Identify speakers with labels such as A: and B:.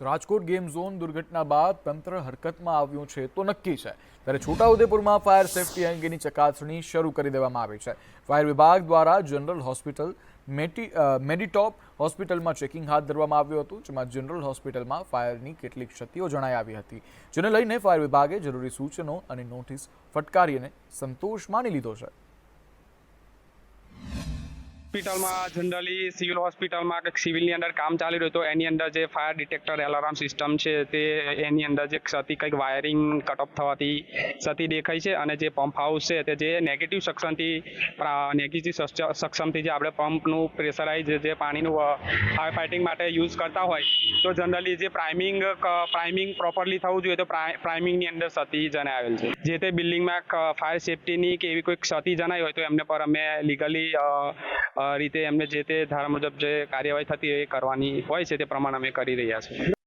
A: Rajkot game zone દુર્ઘટના બાદ તંત્ર હરકતમાં આવ્યું છે તો નક્કી છે. ત્યારે છોટાઉદેપુરમાં ફાયર સેફટી અંગેની ચકાસણી શરૂ કરી દેવામાં આવી છે. ફાયર વિભાગ દ્વારા જનરલ હોસ્પિટલ મેટી મેડિટોપ હોસ્પિટલમાં ચેકિંગ હાથ ધરવામાં આવ્યું હતું, જેમાં જનરલ હોસ્પિટલમાં ફાયરની કેટલીક ક્ષતિઓ જણાઈ આવી હતી. જેને લઈને ફાયર વિભાગે જરૂરી સૂચનો અને નોટિસ ફટકારીને સંતોષ માની લીધો છે.
B: હોસ્પિટલમાં જનરલી સિવિલ હોસ્પિટલમાં કે સિવિલની અંદર કામ ચાલી રહ્યું હતું એની અંદર જે ફાયર ડિટેક્ટર એલાર્મ સિસ્ટમ છે તે એની અંદર જે ક્ષતિ કંઈક વાયરિંગ કટ ઓફ થવાથી ક્ષતિ દેખાય છે અને જે પંપ હાઉસ છે તે જે નેગેટિવ સક્ષમથી નેગેટિવ સક્ષમથી જે આપણે પંપનું પ્રેશરાઇઝ જે પાણીનું ફાયર ફાઇટિંગ માટે યુઝ કરતા હોય, તો જનરલી જે પ્રાઇમિંગ પ્રાઇમિંગ પ્રોપરલી થવું જોઈએ તો પ્રાઇમિંગની અંદર ક્ષતિ જણાવેલ છે. જે તે બિલ્ડિંગમાં ફાયર સેફટીની કે એવી કોઈ ક્ષતિ જણાઈ હોય તો એમને પર અમે લીગલી રીતે એમને જે તે ધારા મુજબ જે કાર્યવાહી થતી હોય એ કરવાની હોય છે તે પ્રમાણે અમે કરી રહ્યા છીએ.